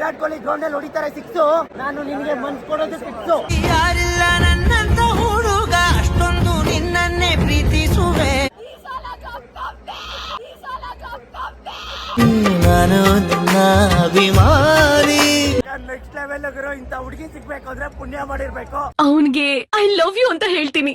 Virat Kohli ground ಅಲ್ಲಿ ಹೊಡಿತಾರೆ six ನಾನು ನಿಮಗೆ ಮನ್ಸ್ ಕೊಡೋದು ಸಿಕ್ಸು ಯಾರಿಲ್ಲ ನನ್ನಂತ ಹುಡುಗ ಅಷ್ಟೊಂದು ನಿನ್ನನ್ನೇ ಪ್ರೀತಿಸುವೆ. ನಾನು ನಿನ್ನ ಅಭಿಮಾನಿ. ನೆಕ್ಸ್ಟ್ ಲೆವೆಲ್ ಇರೋ ಇಂಥ ಹುಡುಗಿ ಸಿಗ್ಬೇಕು ಅಂದ್ರೆ ಪುಣ್ಯ ಮಾಡಿರ್ಬೇಕು. ಅವನ್ಗೆ ಐ ಲವ್ ಯು ಅಂತ ಹೇಳ್ತೀನಿ.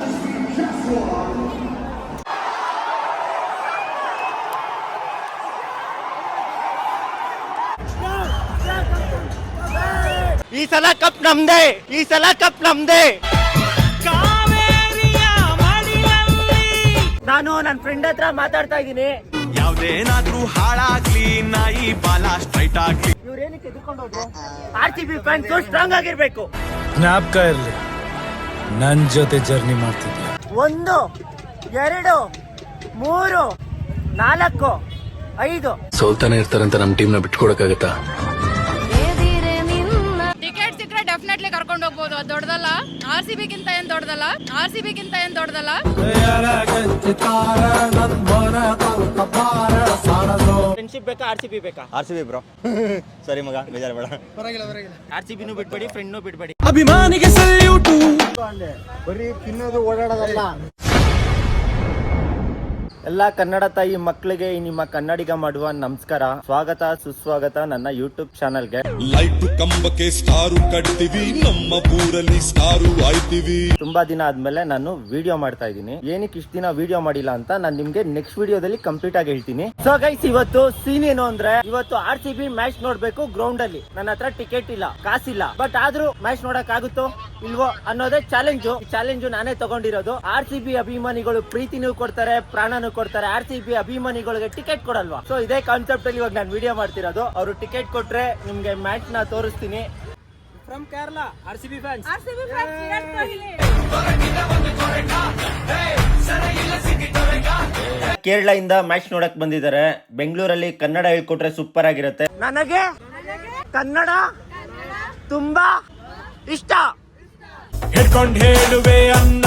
ಈ ಸಲ ಕಪ್ ನಮ್ದೇ ಈ ಸಲ ಕಪ್ ನಮ್ದೇ. ನಾನು ನನ್ನ ಫ್ರೆಂಡ್ ಹತ್ರ ಮಾತಾಡ್ತಾ ಇದ್ದೀನಿ. ಯಾವ್ದೇನಾದ್ರೂ ಹಾಳಾಗ್ಲಿ ನಾಯಿ ಬಾಲ ಸ್ಟ್ರೈಟ್ ಆಗ್ಲಿ. ಇವ್ರೇನಕ್ಕೆ ಹೋದ್ರು? R C B fans strong ಆಗಿರ್ಬೇಕು. ಜ್ಞಾಪಕ ಇರಲಿ ನನ್ನ ಜೊತೆ ಜರ್ನಿ ಮಾಡ್ತಿದ್ದೆ ಒಂದು ಎರಡು ಮೂರು ನಾಲ್ಕು ಐದು. ಸೋಲ್ತಾನೆ ಇರ್ತಾರಂತ ನಮ್ಮ ಟೀಮ್ನ ಬಿಟ್ಕೊಡಕ್ಕಾಗತ್ತಾ? ಕರ್ಕೊಂಡು ಹೋಗ್ಬೋದು. ಅದು ದೊಡ್ಡದಲ್ಲ? ಆರ್ ಸಿ ಬಿಗಿಂತ ಏನ್ ದೊಡ್ಡದಲ್ಲ? ಆರ್ ಸಿ ಬಿಗಿಂತ ಏನ್ ದೊಡ್ಡದಲ್ಲ? ಫ್ರೆಂಡ್ಶಿಪ್ ಬೇಕಾ ಆರ್ ಸಿ ಬಿ ಬೇಕಾ? ಆರ್ ಸಿ ಬಿ ಬ್ರೋ ಸರಿ ಮಗ ಬೇಜಾರು ಬೇಡ. ಆರ್ ಸಿ ಬಿನೂ ಬಿಟ್ಬೇಡಿ ಫ್ರೆಂಡ್ನೂ ಬಿಟ್ಬೇಡಿ. ಅಭಿಮಾನಿಗೆ ಸಲ್ಯೂಟು. ಬರೀ ತಿನ್ನೋದು ಓಡಾಡೋದಲ್ಲ. ಎಲ್ಲ ಕನ್ನಡ ತಾಯಿ ಮಕ್ಕಳಿಗೆ ನಿಮ್ಮ ಕನ್ನಡಿಗ ಮಾಡುವ ನಮಸ್ಕಾರ ಸ್ವಾಗತ ಸುಸ್ವಾಗತ ನನ್ನ ಯೂಟ್ಯೂಬ್ ಚಾನಲ್ಗೆ. ಲೈಟ್ ಕಂಬಕ್ಕೆ ಸ್ಟಾರು ಕಟ್ತೀವಿ ನಮ್ಮ ಊರಲ್ಲಿ ಸ್ಟಾರು ಆಯ್ತೀವಿ. ತುಂಬಾ ದಿನ ಆದ್ಮೇಲೆ ನಾನು ವಿಡಿಯೋ ಮಾಡ್ತಾ ಇದ್ದೀನಿ. ಏನಕ್ಕೆ ಇಷ್ಟ ದಿನ ವಿಡಿಯೋ ಮಾಡಿಲ್ಲ ಅಂತ ನಾನು ನಿಮ್ಗೆ ನೆಕ್ಸ್ಟ್ ವಿಡಿಯೋದಲ್ಲಿ ಕಂಪ್ಲೀಟ್ ಆಗಿ ಹೇಳ್ತೀನಿ. ಸೊ ಗೈಸ್ ಇವತ್ತು ಸೀನ್ ಏನು ಅಂದ್ರೆ ಇವತ್ತು ಆರ್ ಸಿ ಬಿ ಮ್ಯಾಚ್ ನೋಡ್ಬೇಕು ಗ್ರೌಂಡ್ ಅಲ್ಲಿ. ನನ್ನ ಹತ್ರ ಟಿಕೆಟ್ ಇಲ್ಲ ಕಾಸಿಲ್ಲ. ಬಟ್ ಆದ್ರೂ ಮ್ಯಾಚ್ ನೋಡಕ್ ಆಗುತ್ತೋ ಇಲ್ವೋ ಅನ್ನೋದೇ ಚಾಲೆಂಜ್ ಚಾಲೆಂಜ್ ನಾನೇ ತಗೊಂಡಿರೋದು. ಆರ್ ಸಿ ಬಿ ಅಭಿಮಾನಿಗಳು ಪ್ರೀತಿನೂ ಕೊಡ್ತಾರೆ ಪ್ರಾಣನೂ ಕೊಡ್ತಾರೆ ಆರ್ ಸಿ ಬಿ ಅಭಿಮಾನಿಗಳಿಗೆ ಟಿಕೆಟ್ ಕೊಡಲ್ವಾ? ಸೊ ಇದೇ ಕಾನ್ಸೆಪ್ಟ್ ಅಲ್ಲಿ ಇವಾಗ ನಾನು ವಿಡಿಯೋ ಮಾಡ್ತಿರೋದು. ಅವರು ಟಿಕೆಟ್ ಕೊಟ್ರೆ ನಿಮ್ಗೆ ಮ್ಯಾಚ್ನ ತೋರಿಸ್ತೀನಿ. From Kerala R C B fans Kerala ಇಂದ ಮ್ಯಾಚ್ ನೋಡಕ್ ಬಂದಿದ್ದಾರೆ. ಬೆಂಗಳೂರಲ್ಲಿ ಕನ್ನಡ ಹೇಳ್ಕೊಟ್ರೆ ಸೂಪರ್ ಆಗಿರುತ್ತೆ. ನನಗೆ ಕನ್ನಡ ತುಂಬಾ ಇಷ್ಟ. ಹೇಳ್ಕೊಂಡು ಹೇಳುವೆ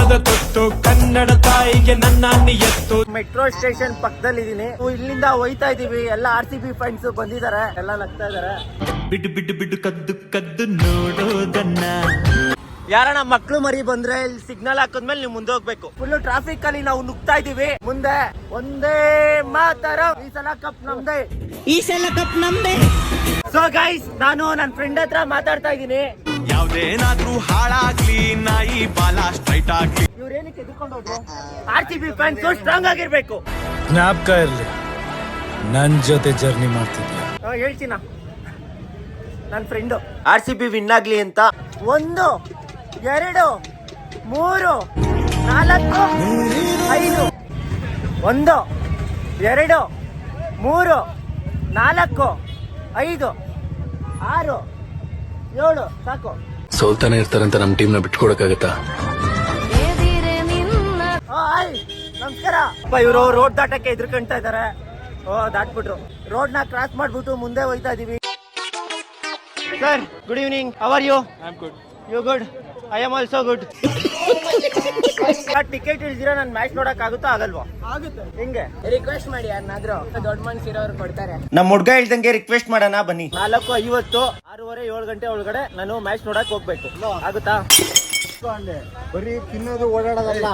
ಅನ್ನದ ತೊಟ್ಟು ಕನ್ನಡ ತಾಯಿಗೆ ನನ್ನ ಎತ್ತು. ಮೆಟ್ರೋ ಸ್ಟೇಷನ್ ಪಕ್ಕದಲ್ಲಿ ಇದೀನಿ. ಇಲ್ಲಿಂದ ಹೋಯ್ತಾ ಇದೀವಿ. ಎಲ್ಲ ಆರ್ ಸಿ ಬಿ ಫ್ರೆಂಡ್ಸ್ ಬಂದಿದ್ದಾರೆ. ಎಲ್ಲ ನಗ್ತಾ ಇದಾರೆ ಬಿಡ್ ಬಿಡ್ ಬಿಡ್ ಕದ್ದು ಕದ್ದು ನೋಡೋದನ್ನ. ಯಾರಣ್ಣ ಮಕ್ಳು ಮರಿ ಬಂದ್ರೆ ಇಲ್ಲಿ ಸಿಗ್ನಲ್ ಹಾಕದ್ಮೇಲೆ ನೀವು ಮುಂದೆ ಹೋಗ್ಬೇಕು. ಫುಲ್ ಟ್ರಾಫಿಕ್ ಅಲ್ಲಿ ನಾವು ನುಗ್ತಾ ಇದೀವಿ. ಮುಂದೆ ಒಂದೇ ಮಾತರ. ಈ ಸಲ ಕಪ್ ನಮ್ದೆ. ಈ ಸಲ ಕಪ್ ನಮ್ದೆ. ಸೊ ಗೈಸ್ ನಾನು ನನ್ನ ಫ್ರೆಂಡ್ ಹತ್ರ ಮಾತಾಡ್ತಾ ಇದ್ದೀನಿ ಯಾವ್ದೇನಾದ್ರೂ ಹಾಳಾಗ್ಲಿ ನಾಯಿ ಬಾಲ ಸ್ಟ್ರೈಟ್ ಆಗ್ಲಿ. R C B fans strong ಆಗಿರ್ಬೇಕು. ಜ್ಞಾಪಕ ಇರಲಿ ನನ್ನ ಜೊತೆ ಜರ್ನಿ ಮಾಡ್ತಿದ್ದೆ ಹೇಳ್ತೀನ? ನನ್ನ friend R C B win ಆಗ್ಲಿ ಅಂತ. ಒಂದು ಎರಡು ಮೂರು ನಾಲ್ಕು ಐದು. ಒಂದು ಎರಡು ಮೂರು ನಾಲ್ಕು ಐದು ಆರು. ಏಳು ಸಾಕು. ಸೋಲ್ತಾನೆ ಇರ್ತಾರಂತ ನಮ್ಮ ಟೀಮ್ನ ಬಿಟ್ಕೊಡಕ್ಕಾಗತ್ತಾ? ಹಾಯ್ ನಮಸ್ಕಾರ. ಇವರು ರೋಡ್ ದಾಟಕ್ಕೆ ಎದುರ್ಕೊಂತಾ ಇದಾರೆ. ಓ ದಾಟ್ಬಿಟ್ರು. ರೋಡ್ನ ಕ್ರಾಸ್ ಮಾಡ್ಬಿಟ್ಟು ಮುಂದೆ ಹೋಯ್ತಾ ಇದೀವಿ. Sir good evening how are you good you good I am also good ticket ಇಲ್ದಿರ ನಾನು ಮ್ಯಾಚ್ ನೋಡಕ್ ಆಗುತ್ತಾ ಆಗಲ್ವಾ? ಆಗುತ್ತೆ. ಹೆಂಗೆ? ರಿಕ್ವೆಸ್ಟ್ ಮಾಡಿ ಯಾರನ್ನಾದ್ರೂ ದೊಡ್ಡ ಮನ್ಸಿರೋರು ಕೊಡ್ತಾರೆ. ನಮ್ಮ ಹುಡ್ಗ ಹೇಳ್ದಂಗೆ ರಿಕ್ವೆಸ್ಟ್ ಮಾಡೋಣ ಬನ್ನಿ. ನಾಲ್ಕು ಐವತ್ತು. ಆರೂವರೆ ಏಳು ಗಂಟೆ ಒಳಗಡೆ ನಾನು ಮ್ಯಾಚ್ ನೋಡಕ್ ಹೋಗ್ಬೇಕು. ಆಗುತ್ತಾ? ಬರೀ ತಿನ್ನೋದು ಓಡಾಡೋದಲ್ಲ.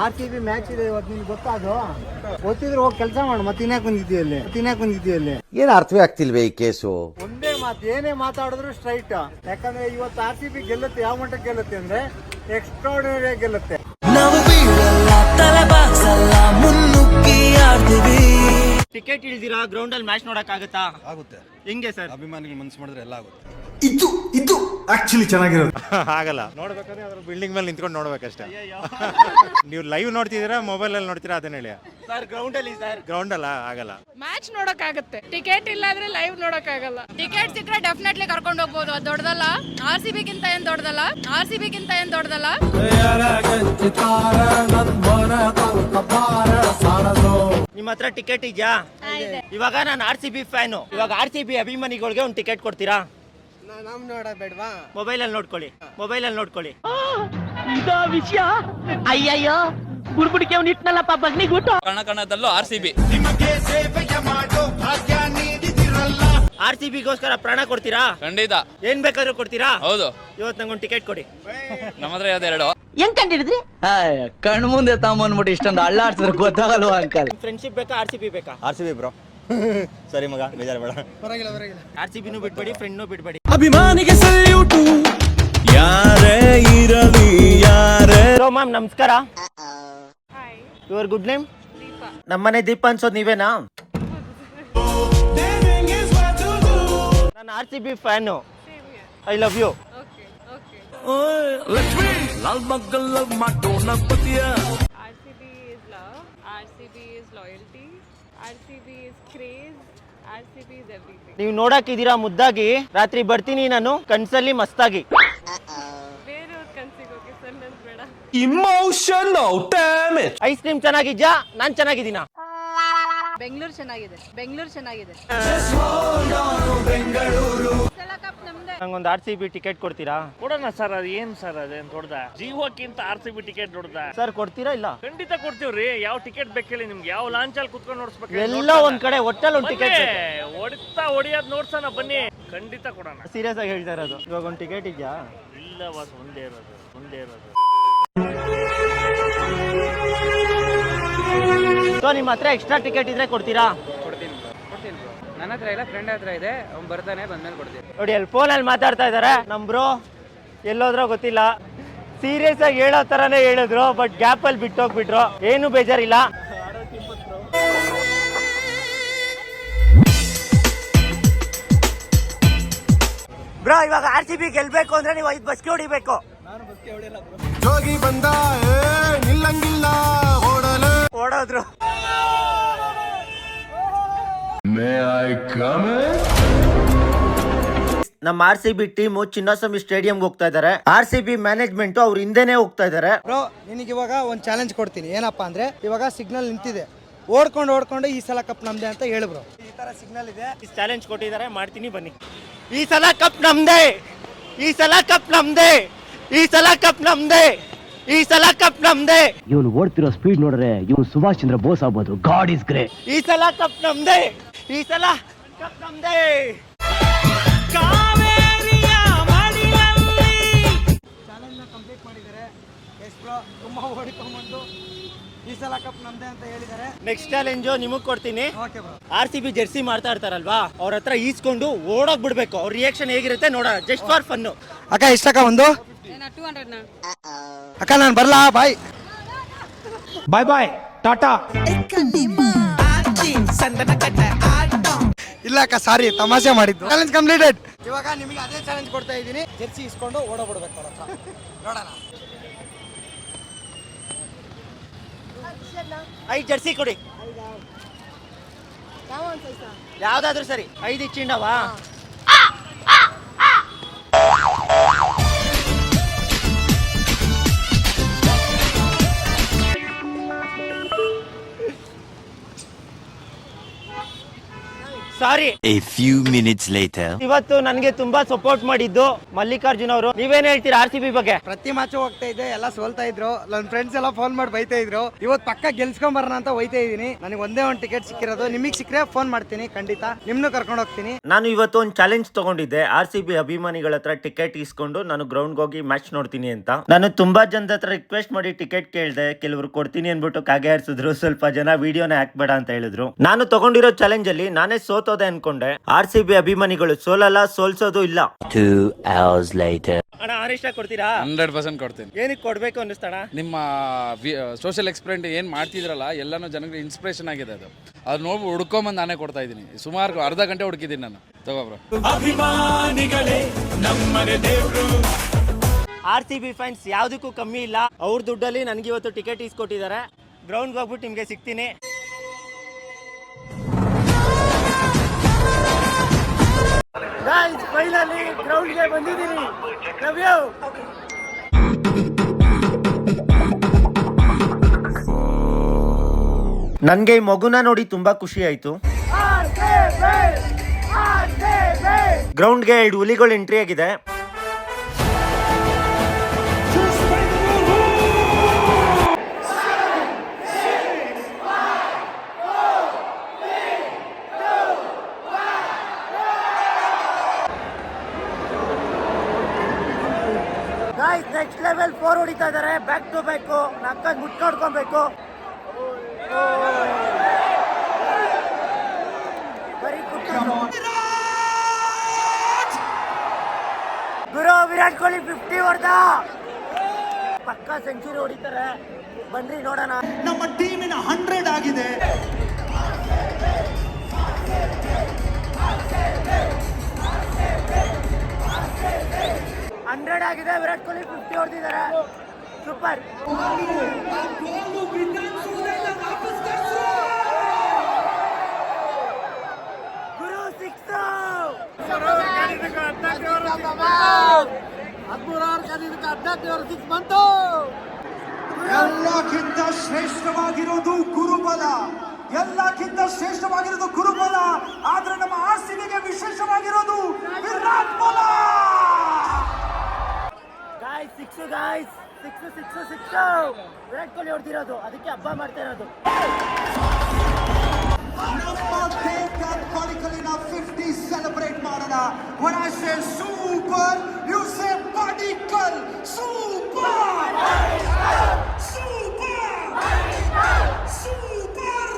ಆರ್ ಸಿ ಬಿ ಮ್ಯಾಚ್ ಇದೆ ಇವತ್ತು ನಿನ್ಗೆ ಗೊತ್ತಾದ್ರು ಗೊತ್ತಿದ್ರೆ ಹೋಗಿ ಕೆಲಸ ಮಾಡು. ಮತ್ತೆ ತಿನ್ನಕ್ ಬಂದಿದ್ದೀಯಲ್ಲಿ ತಿನ್ನಕ್ ಬಂದಿದ್ದೀಯಲ್ಲಿ ಏನ್ ಅರ್ಥವೇ ಆಗ್ತಿಲ್ವೇ ಈ ಕೇಸು? ಒಂದೇ ಮಾತು ಏನೇ ಮಾತಾಡಿದ್ರು ಸ್ಟ್ರೈಟ್ ಯಾಕಂದ್ರೆ ಇವತ್ತು ಆರ್ ಸಿ ಬಿ ಗೆಲ್ಲುತ್ತೆ. ಯಾವ ಮಟ್ಟಕ್ಕೆ ಗೆಲ್ಲುತ್ತೆ ಅಂದ್ರೆ ಎಕ್ಸ್ಟ್ರಾರ್ಡಿನರಿ ಗೆಲ್ಲುತ್ತೆ. ನಾವು ಬೀಳಲ್ಲ ತಲೆ ಬಾಗ್ಸಲ್ಲ ಮುನ್ನುಗ್ಗಿ ಆಡ್ತೀವಿ. ಟಿಕೆಟ್ ಇಲ್ದಿರಾ ಗ್ರೌಂಡ್ ಅಲ್ಲಿ ಮ್ಯಾಚ್ ನೋಡಕ್ ಆಗುತ್ತಾ? ಆಗುತ್ತೆ. ಹೆಂಗೆ ಸರ್? ಅಭಿಮಾನಿಗಳು ಮನ್ಸು ಮಾಡಿದ್ರೆ ಎಲ್ಲ ಆಗುತ್ತೆ. ಇದು ಇದು ಆಕ್ಚುಲಿ ಚೆನ್ನಾಗಿರೋದು. ಆಗಲ್ಲ. ನೋಡ್ಬೇಕಾದ್ರೆ ಅದ್ರ ಬಿಲ್ಡಿಂಗ್ ಮೇಲೆ ನಿಂತ್ಕೊಂಡು ನೋಡ್ಬೇಕಷ್ಟೇ. ನೀವು ಲೈವ್ ನೋಡ್ತಿದ್ದೀರಾ ಮೊಬೈಲ್ ಅಲ್ಲಿ ನೋಡ್ತೀರಾ ಅದನ್ನ ಹೇಳಿ. ಸರ್ ಗ್ರೌಂಡ್ ಅಲ್ಲಿ ಸರ್. ಗ್ರೌಂಡ್ ಅಲ್ಲ ಆಗಲ್ಲ. ಮ್ಯಾಚ್ ನೋಡಕ್ ಆಗುತ್ತೆ. ಟಿಕೆಟ್ ಇಲ್ಲ ಅಂದ್ರೆ ಲೈವ್ ನೋಡಕ್ ಆಗಲ್ಲ. ಟಿಕೆಟ್ ಸಿಕ್ಕರೆ ಡೆಫಿನೆಟ್ಲಿ ಕರ್ಕೊಂಡು ಹೋಗ್ಬೋದು. ಅದು ದೊಡ್ಡದಲ್ಲ. ಆರ್ ಸಿ ಬಿಗಿಂತ ಏನ್ ದೊಡ್ಡದಲ್ಲ? ಆರ್ ಸಿ ಬಿಗಿಂತ ಏನ್ ದೊಡ್ಡದಲ್ಲ? ಹತ್ರ ಟಿಕೆಟ್ ಇದೆಯಾ? ಇವಾಗ ನಾನು ಆರ್ ಸಿ ಬಿ ಫ್ಯಾನು ಇವಾಗ ಆರ್ ಸಿ ಬಿ ಅಭಿಮಾನಿಗಳಿಗೆ ಒಂದು ಟಿಕೆಟ್ ಕೊಡ್ತೀರಾ? ಮೊಬೈಲ್ ಅಲ್ಲಿ ನೋಡ್ಕೊಳ್ಳಿ. ಮೊಬೈಲ್ ಅಲ್ಲಿ ನೋಡ್ಕೊಳ್ಳಿ ಅಯ್ಯಯ್ಯೋ ಬುಡ್ಬುಡಿಕೆ ಅವ್ನು ಇಟ್ನಲ್ಲಪ್ಪ ಬಿ ನಿಮಗೆ ಸೇವೆಯ ಆರ್ ಭಾಗ್ಯ ಬಿ ಆರ್ ಸಿ ಬಿಗೋಸ್ಕರ ಪ್ರಾಣ ಕೊಡ್ತೀರಾ? ಖಂಡಿತ. ಏನ್ ಬೇಕಾದ್ರೂ ಕೊಡ್ತೀರಾ? ಹೌದು. ಇವತ್ತು ನಂಗೊಂದು ಟಿಕೆಟ್ ಕೊಡಿ. ನಮ್ಮ ಹತ್ರ ಯಾವ್ದೆರಡು ಹೆಂಗ್ ಕಂಡಿಡಿದ್ರಿ? ಕಣ್ ಮುಂದೆ ತಗೊಂಬಂದ್ಬಿಟ್ಟು ಇಷ್ಟೊಂದು ಅಳ್ಳಾಡ್ಸಿದ್ರೆ ಗೊತ್ತಾಗಲ್ವಾ ಅಂಕಲ್? ಫ್ರೆಂಡ್ಶಿಪ್ ಬೇಕಾ ಆರ್ ಸಿ ಬಿ ಬೇಕಾ? ಆರ್ ಸಿ ಬಿ ಬ್ರೋ ಸರಿ ಮಗ ಬೇಜಾರು ಬೇಡ. ಆರ್ ಸಿ ಬಿನೂ ಬಿಟ್ಬೇಡಿ ಫ್ರೆಂಡ್ನೂ ಬಿಟ್ಬೇಡಿ. ಅಭಿಮಾನಿಗೆ ಸಲ್ಯೂಟು. ಯಾರೇ ಇರಲಿ ಯಾರೇ ಹಲೋ ಮ್ಯಾಮ್ ನಮಸ್ಕಾರ. ಯುವರ್ ಗುಡ್ ನೇಮ್ ನಮ್ಮನೆ ದೀಪ ಅನ್ಸೋದು ನೀವೇನಾ? ನಾನು R C B fan I love you Lakshmi! Lal ಮಗ್ಗಲ್ ಲವ್ ಮಾಡೋಣ ಪತಿಯ RCB is love, RCB is loyalty, RCB is craze, RCB is everything. ನೀವು ನೋಡಕ್ಕಿದ್ದೀರಾ ಮುದ್ದಾಗಿ? ರಾತ್ರಿ ಬರ್ತೀನಿ ನಾನು ಕನ್ಸಲ್ಲಿ ಮಸ್ತಾಗಿ. ಬೇರೆಯವ್ರ ಕನ್ಸಿಗೆ ಹೋಗಿ ಸರ್ ನನ್ ಬೇಡ. ಇಮೋಷನಲ್ ಡ್ಯಾಮೇಜ್ ಐಸ್ ಕ್ರೀಮ್ ಚೆನ್ನಾಗಿದ್ಯಾ? ನಾನ್ ಚೆನ್ನಾಗಿದ್ದೀನಾ? ಬೆಂಗಳೂರು ಚೆನ್ನಾಗಿದೆ ಬೆಂಗಳೂರು ಚೆನ್ನಾಗಿದೆ. ನಂಗೊಂದು ಆರ್ ಸಿ ಬಿ ಟಿಕೆಟ್ ಕೊಡ್ತೀರಾ? ಕೊಡೋಣ ಸರ್ ಅದು ಏನ್ ಸರ್ ಅದೇನ್ ದೊಡ್ಡದ? ಜೀವಕ್ಕಿಂತ ಆರ್ ಸಿ ಬಿ ಟಿಕೆಟ್ ದೊಡ್ಡದ. ಸರ್ ಕೊಡ್ತೀರಾ ಇಲ್ಲ? ಖಂಡಿತ ಕೊಡ್ತೀವ್ರಿ. ಯಾವ ಟಿಕೆಟ್ ಬೇಕಿಲ್ಲ ನಿಮ್ಗೆ? ಯಾವ ಲಾಂಚ್ ಅಲ್ಲಿ ಕುತ್ಕೊಂಡು ನೋಡ್ಸ್ಬೇಕು? ಎಲ್ಲ ಒಂದ್ ಕಡೆ ಒಟ್ಟಲ್ಲಿ ಒಂದು ಟಿಕೆಟ್ ಹೊಡಿತಾ ಹೊಡಿಯೋದ್ ನೋಡ್ಸೋಣ ಬನ್ನಿ. ಖಂಡಿತ ಕೊಡೋಣ. ಸೀರಿಯಸ್ ಆಗಿ ಹೇಳ್ತಾ ಇರೋದು. ಇವಾಗ ಒಂದು ಟಿಕೆಟ್ ಇದೆಯಾ? ಇಲ್ಲ ಬಾಸ್ ಒಂದೇ ಇರೋದು ಒಂದೇ ಇರೋದು. ಸೊ ನಿಮ್ಮ ಹತ್ರ ಎಕ್ಸ್ಟ್ರಾ ಟಿಕೆಟ್ ಇದ್ರೆ ಕೊಡ್ತೀರಾ? ನನ್ನ ಹತ್ರ ಇಲ್ಲ ಫ್ರೆಂಡ್ ಹತ್ರ ಇದೆ. ಅವ್ನು ಬರ್ತಾನೆ ಬಂದ್ಮೇಲೆ ಕೊಡ್ತೀನಿ. ನೋಡಿ ಅಲ್ಲಿ ಫೋನಲ್ಲಿ ಮಾತಾಡ್ತಾ ಇದ್ದಾರೆ ನಮ್ಮ ಬ್ರೋ ಎಲ್ಲೋದ್ರೋ ಗೊತ್ತಿಲ್ಲ. ಸೀರಿಯಸ್ ಆಗಿ ಹೇಳೋ ತರಾನೇ ಹೇಳಿದ್ರು ಬಟ್ ಗ್ಯಾಪ್ ಅಲ್ಲಿ ಬಿಟ್ಟೋಗ್ಬಿಟ್ರು. ಏನು ಬೇಜಾರಿಲ್ಲ. ಬ್ರೋ ಇವಾಗ ಆರ್ ಸಿ ಬಿ ಗೆಲ್ಬೇಕು ಅಂದ್ರೆ ನೀವು ಐದು ಬಸ್ಗೆ ಹೊಡಿಬೇಕು. ಜೋಗಿ ಬಂದ ನಿಲ್ಲಂಗಿಲ್ಲ ಓಡಲು. ಓಡೋದ್ರು. ನಮ್ಮ R C B team Chinnaswamy ಸ್ಟೇಡಿಯಂಗೆ ಹೋಗ್ತಾ ಇದ್ದಾರೆ ಆರ್ ಸಿ ಬಿ ಮ್ಯಾನೇಜ್ಮೆಂಟ್ ಅವ್ರ ಹಿಂದೆನೆ ಹೋಗ್ತಾ ಇದಾರೆ. ಬ್ರೋ ನಿನಗೆ ಇವಾಗ ಒಂದು ಚಾಲೆಂಜ್ ಕೊಡ್ತೀನಿ. ಏನಪ್ಪಾ ಅಂದ್ರೆ ಇವಾಗ ಸಿಗ್ನಲ್ ನಿಂತಿದೆ. ಓಡ್ಕೊಂಡು ಓಡ್ಕೊಂಡು ಈ ಸಲ ಕಪ್ ನಮ್ದೆ ಅಂತ ಹೇಳು ಬ್ರೋ. ಈ ತರ ಸಿಗ್ನಲ್ ಇದೆ. ಚಾಲೆಂಜ್ ಕೊಟ್ಟಿದ್ದಾರೆ. ಮಾಡ್ತೀನಿ ಬನ್ನಿ. ಈ ಸಲ ಕಪ್ ನಮ್ದೆ. ಈ ಸಲ ಕಪ್ ನಮ್ದೆ. ಈ ಸಲ ಕಪ್ ನಮ್ದೆ. ಈ ಸಲ ಕಪ್ ನಮ್ದೆ. ಇವನು ಓಡ್ತಿರೋ ಸ್ಪೀಡ್ ನೋಡ್ರೆ ಇವನು ಸುಭಾಷ್ ಚಂದ್ರ ಬೋಸ್ ಆಗ್ಬೋದು. ಗಾಡ್ ಇಸ್ ಗ್ರೇ ಈ ಸಲ ಕಪ್ ನಮ್ದೇ. ಈ ಸಲ ಕಪ್ ನಮ್ದೇ ಚಾಲೆಂಜ್ನ ಕಂಪ್ಲೀಟ್ ಮಾಡಿದ್ದಾರೆ. ಎಸ್ ಬ್ರೋ ತುಂಬ ಓಡಿಕೊಂಡ್ಬಂದು ಈ ಸಲ ಕಪ್ ನಮ್ದೆ ಅಂತ ಹೇಳಿದ್ದಾರೆ. ನೆಕ್ಸ್ಟ್ ಚಾಲೆಂಜು ನಿಮಗ್ ಕೊಡ್ತೀನಿ. Okay bro. R C B jersey ಮಾಡ್ತಾ ಇರ್ತಾರಲ್ವಾ? ಅವ್ರ ಹತ್ರ ಈಸ್ಕೊಂಡು ಓಡೋಗ್ ಬಿಡ್ಬೇಕು ಅವ್ರ ರಿಯಾಕ್ಷನ್ ಹೇಗಿರುತ್ತೆ ನೋಡೋಣ. ಜಸ್ಟ್ ಫಾರ್ ಫನ್ ಅಕ್ಕ ಎಷ್ಟಕ್ಕ ಒಂದು? ಟೂ ಹಂಡ್ರೆಡ್ನ ಅಕ್ಕ ನಾನು ಬರ್ಲಾ? ಬಾಯ್. ಬಾಯ್ ಬಾಯ್ ಟಾಟಾ ಇಲ್ಲ ಅಕ್ಕ ಸಾರಿ ತಮಾಷೆ ಮಾಡಿದ್ದು. ಚಾಲೆಂಜ್ ಕಂಪ್ಲೀಟೆಡ್ ಇವಾಗ ನಿಮಗೆ ಅದೇ ಚಾಲೆಂಜ್ ಕೊಡ್ತಾ ಇದ್ದೀನಿ. ಜೆರ್ಸಿ ಇಸ್ಕೊಂಡು ಓಡೋಗ್ಬಿಡ್ಬೇಕು ಅವ್ರ ಹತ್ರ. ನೋಡೋಣ. ಐದು ಜರ್ಸಿ ಕೊಡಿ. ಯಾವ್ದಾದ್ರು ಸರಿ. ಐದು ಇಚ್ಚಿಂಡವಾ? Sorry. A few minutes later ಇವತ್ತು ನನಗೆ ತುಂಬಾ ಸಪೋರ್ಟ್ ಮಾಡಿದ್ದು ಮಲ್ಲಿಕಾರ್ಜುನ್ ಅವರು. ನೀವೇನ್ ಹೇಳ್ತೀರಾ ಆರ್ ಸಿ ಬಿ ಬಗ್ಗೆ? ಪ್ರತಿ ಮ್ಯಾಚು ಹೋಗ್ತಾ ಇದ್ದೆ ಎಲ್ಲ ಸೋಲ್ತಾ ಇದ್ರು. ನನ್ನ ಫ್ರೆಂಡ್ಸ್ ಎಲ್ಲ ಫೋನ್ ಮಾಡಿ ಬೈತಾ ಇದ್ರು. ಇವತ್ತು ಪಕ್ಕ ಗೆಲ್ಸ್ಕೊಂಡ್ ಬರೋಣ ಅಂತ ಹೋಯ್ತಾ ಇದೀನಿ. ನನಗೆ ಒಂದೇ ಒಂದು ಟಿಕೆಟ್ ಸಿಕ್ಕಿರೋದು. ನಿಮಗೆ ಸಿಕ್ಕರೆ ಫೋನ್ ಮಾಡ್ತೀನಿ ಖಂಡಿತ. ನಿಮ್ನು ಕರ್ಕೊಂಡು ಹೋಗ್ತೀನಿ. ನಾನು ಇವತ್ತು ಒಂದು ಚಾಲೆಂಜ್ ತಗೊಂಡಿದ್ದೆ. ಆರ್ ಸಿ ಬಿ ಅಭಿಮಾನಿಗಳ ಹತ್ರ ಟಿಕೆಟ್ ಇಸ್ಕೊಂಡು ನಾನು ಗ್ರೌಂಡ್ ಹೋಗಿ ಮ್ಯಾಚ್ ನೋಡ್ತೀನಿ ಅಂತ. ನಾನು ತುಂಬಾ ಜನದ ಹತ್ರ ರಿಕ್ವೆಸ್ಟ್ ಮಾಡಿ ಟಿಕೆಟ್ ಕೇಳಿದೆ. ಕೆಲವರು ಕೊಡ್ತೀನಿ ಅನ್ಬಿಟ್ಟು ಕಾಗೆ ಆಡ್ಸಿದ್ರು ಸ್ವಲ್ಪ ಜನ ವಿಡಿಯೋನ ಹಾಕ್ಬೇಡ ಅಂತ ಹೇಳಿದ್ರು. ನಾನು ತಗೊಂಡಿರೋ ಚಾಲೆಂಜ್ ಅಲ್ಲಿ ನಾನೇ ಸೋತೋದೆ ಅನ್ಕೊಂಡೆ. ಆರ್ ಸಿ ಬಿ ಅಭಿಮಾನಿಗಳು ಸೋಲಲ್ಲ ಸೋಲ್ಸೋದು ಇಲ್ಲ. ಅಣ್ಣ ಆರಿಷ್ಟ ಕೊಡ್ತೀರಾ? ಹಂಡ್ರೆಡ್ ಪರ್ಸೆಂಟ್ ಕೊಡ್ತೀನಿ. ಏನಕ್ಕೆ ಕೊಡ್ಬೇಕು ಅನ್ನಿಸ್ತಾಣ ನಿಮ್ಮ ಸೋಷಿಯಲ್ ಎಕ್ಸ್ಪೆರಿಮೆಂಟ್ ಏನು ಮಾಡ್ತಿದ್ರಲ್ಲ ಎಲ್ಲಾನು ಜನಗಳಿಗೆ ಇನ್ಸ್ಪಿರೇಷನ್ ಆಗಿದೆ ಅದು. ಅದು ನೋಡಿ ಹುಡ್ಕೊಂಬಂದು ನಾನೇ ಕೊಡ್ತಾ ಇದ್ದೀನಿ. ಸುಮಾರು ಅರ್ಧ ಗಂಟೆ ಹುಡುಕಿದ್ದೀನಿ ನಾನು. ತಗೋಬ್ರ ಅಭಿಮಾನಿಗಳೇ ನಮ್ಮನೆ ದೇವರು. ಆರ್ ಸಿ ಬಿ ಫ್ಯಾನ್ಸ್ ಯಾವ್ದಕ್ಕೂ ಕಮ್ಮಿ ಇಲ್ಲ. ಅವ್ರ ದುಡ್ಡಲ್ಲಿ ನನಗೆ ಇವತ್ತು ಟಿಕೆಟ್ ಇಸ್ಕೊಟ್ಟಿದ್ದಾರೆ ಗ್ರೌಂಡ್ಗೆ ಹೋಗ್ಬಿಟ್ಟು ನಿಮಗೆ ಸಿಗ್ತೀನಿ. ಫೈನಲಿ ಗ್ರೌಂಡ್ಗೆ ಬಂದಿದ್ದೀನಿ. ಲವ್ ನನಗೆ ಈ ಮಗುನ ನೋಡಿ ತುಂಬಾ ಖುಷಿ ಆಯ್ತು. ಗ್ರೌಂಡ್ಗೆ ಎರಡು ಹುಲಿಗಳು ಎಂಟ್ರಿ ಆಗಿದೆ. ಹೊಡಿತಾ ಇದಾರೆ ಬ್ಯಾಕ್ ಟು ಬ್ಯಾಕ್ ನಕ್ಕ ಮುಟ್ಕಾಡ್ಕೊಬೇಕು ಬರೀ. ಗುರು ವಿರಾಟ್ ಕೊಹ್ಲಿ ಫಿಫ್ಟಿ ಹೊಡೆದ. ಪಕ್ಕ ಸೆಂಚುರಿ ಹೊಡಿತಾರೆ. ಬನ್ರಿ ನೋಡೋಣ. ನಮ್ಮ ಟೀಮಿನ ಹಂಡ್ರೆಡ್ ಆಗಿದೆ. ಹಂಡ್ರೆಡ್ ಆಗಿದೆ. ವಿರಾಟ್ ಕೊಹ್ಲಿ ಫಿಫ್ಟಿ ಹೊಡೆದಿದ್ದಾರೆ. ಸೂಪರ್. ಗುರು ಸಿಕ್ಸ್. ಎಲ್ಲಕ್ಕಿಂತ ಶ್ರೇಷ್ಠವಾಗಿರೋದು ಗುರುಬಲ. ಎಲ್ಲಕ್ಕಿಂತ ಶ್ರೇಷ್ಠವಾಗಿರೋದು ಗುರುಬಲ. ಆದ್ರೆ ನಮ್ಮ ಆರ್ ಸಿ ಬಿಗೆ ವಿಶೇಷವಾಗಿರೋದು six six six Virat Kohli ಹೊಡೆದಿರೋದು ಅದಕ್ಕೆ ಹಬ್ಬ ಮಾಡ್ತಾ ಇರೋದು ನಮ್ಮ ದೇವ್ಕಲಿನ ಫಿಫ್ಟಿ ಸೆಲೆಬ್ರೇಟ್ ಮಾಡೋಣ when I say super you say Padikkal super super super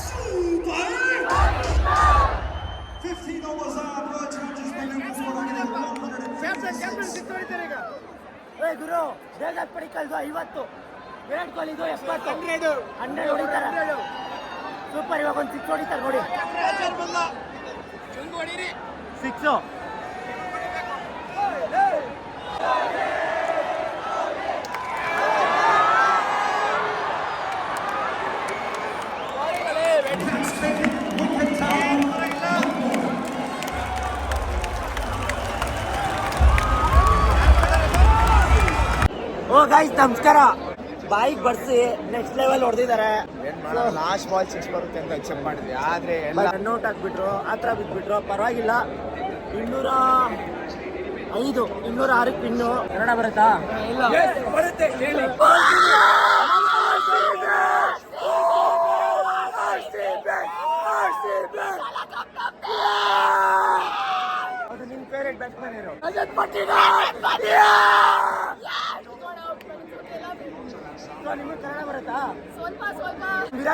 super 15 overs are approach just believe score ಆಗಿದೆ 156 ಏ ಗುರು ಬೇಗ ಪಡಿಕಲ್ದು ಐವತ್ತು. ವಿರಾಟ್ ಕೊಹ್ಲಿದು ಎಪ್ಪತ್ತು. ಹಂಡ್ರೆಡ್ ಹಂಡ್ರೆಡ್ ಹೊಡಿತಾರೆ. ಸೂಪರ್ ಇವಾಗ ಒಂದು ಸಿಕ್ಸ್ ಹೊಡಿತಾರೆ ನೋಡಿ. ಸಿಕ್ಸು ಗಾಯ್ಸ್ ನಮಸ್ಕಾರ. ಬಾಯಿಗೆ ಬರ್ಸಿ ನೆಕ್ಸ್ಟ್ ಲೆವೆಲ್ ಹೊಡೆದಿದ್ದಾರೆ. ಲಾಸ್ಟ್ ಬಾಲ್ ಸಿಕ್ಸ್ ಬರುತ್ತೆ ಅಂತ ಚೆಕ್ ಮಾಡಿದ್ವಿ. ಆದ್ರೆ ರನ್ ಔಟ್ ಆಗ್ಬಿಟ್ರು ಆ ಥರ ಬಿಟ್ಬಿಟ್ರು ಪರವಾಗಿಲ್ಲ. ಇನ್ನೂರ ಐದು ಇನ್ನೂರ ಆರು ಪಿನ್ನು ಕನ್ನಡ ಬರುತ್ತಾ? ಅದು ನಿಮ್ಮ ಫೇವ್ರೆಟ್ ಬ್ಯಾಟ್ಸ್ಮನ್ ಇರೋ ನಿಮಗೆ ಕನ್ನಡ ಬರುತ್ತಾ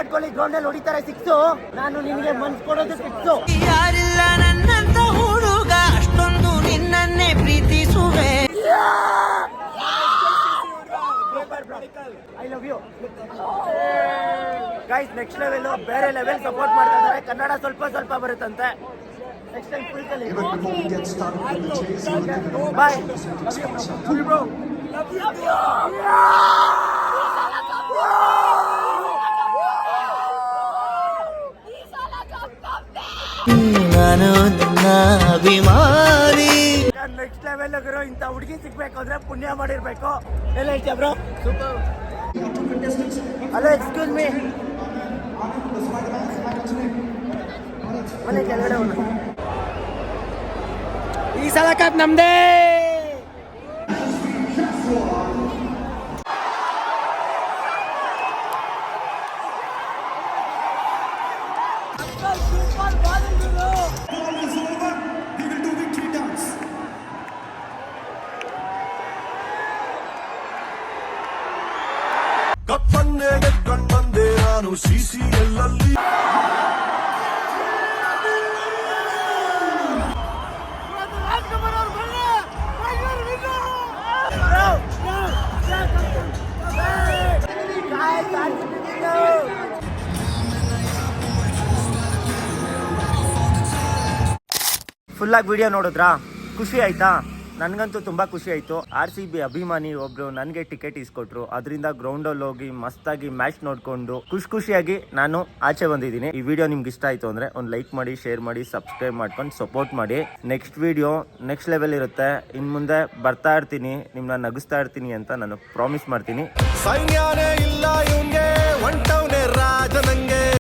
ವಿರಾಟ್ ಕೊಹ್ಲಿ ಗ್ರೌಂಡ್ ಅಲ್ಲಿ ಹೊಡಿತಾರೆ ಸಿಕ್ಸು. ನಾನು ನಿನಗೆ ಮನ್ಸು ಕೊಡೋದು ಸಿಕ್ಸು. ಯಾರಿಲ್ಲ ನನ್ನಂತ ಹುಡುಗ ಅಷ್ಟೊಂದು ನಿನ್ನನ್ನೇ ಪ್ರೀತಿಸುವೆ. I love you guys next level ಬೇರೆ ಲೆವೆಲ್ ಸಪೋರ್ಟ್ ಮಾಡ್ತಾ ಇದ್ದಾರೆ. ಕನ್ನಡ ಸ್ವಲ್ಪ ಸ್ವಲ್ಪ ಬರುತ್ತಂತೆ. ನೆಕ್ಸ್ಟ್ ಟೈಮ್ ಫುಲ್ ಕಲಿ ಬಾಯ್ ನಾನು ನನ್ನ ಅಭಿಮಾನಿ. ನೆಕ್ಸ್ಟ್ ಲೆವೆಲ್ ಗುರು, ಇಂಥ ಹುಡುಗಿ ಸಿಗ್ಬೇಕು ಅಂದ್ರೆ ಪುಣ್ಯ ಮಾಡಿರ್ಬೇಕು. ಎಲ್ಲ ಹೇಳ್ತೀಯ ಬ್ರೋ? Hello excuse me. ಈ ಸಲ ಕಪ್ ನಮ್ದೇ. ನಾನು ಸಿಸಿಎಲ್ಲಲ್ಲಿ ಫುಲ್ಲಾಗಿ ವಿಡಿಯೋ ನೋಡಿದ್ರಾ? ಖುಷಿ ಆಯ್ತಾ? ನನಗಂತೂ ತುಂಬಾ ಖುಷಿ ಆಯ್ತು. ಆರ್ ಸಿ ಬಿ ಅಭಿಮಾನಿ ಒಬ್ರು ನನಗೆ ಟಿಕೆಟ್ ಇಸ್ಕೊಟ್ರು. ಅದರಿಂದ ಗ್ರೌಂಡಲ್ಲಿ ಹೋಗಿ ಮಸ್ತಾಗಿ ಮ್ಯಾಚ್ ನೋಡ್ಕೊಂಡು ಖುಷಿ ಖುಷಿಯಾಗಿ ನಾನು ಆಚೆ ಬಂದಿದ್ದೀನಿ. ಈ ವಿಡಿಯೋ ನಿಮ್ಗೆ ಇಷ್ಟ ಆಯ್ತು ಅಂದ್ರೆ ಒಂದು ಲೈಕ್ ಮಾಡಿ ಶೇರ್ ಮಾಡಿ ಸಬ್ಸ್ಕ್ರೈಬ್ ಮಾಡ್ಕೊಂಡು ಸಪೋರ್ಟ್ ಮಾಡಿ. ನೆಕ್ಸ್ಟ್ ವಿಡಿಯೋ ನೆಕ್ಸ್ಟ್ ಲೆವೆಲ್ ಇರುತ್ತೆ. ಇನ್ನು ಮುಂದೆ ಬರ್ತಾ ಇರ್ತೀನಿ. ನಿಮ್ಮನ್ನ ನಗಿಸ್ತಾ ಇರ್ತೀನಿ ಅಂತ ನಾನು ಪ್ರಾಮಿಸ್ ಮಾಡ್ತೀನಿ.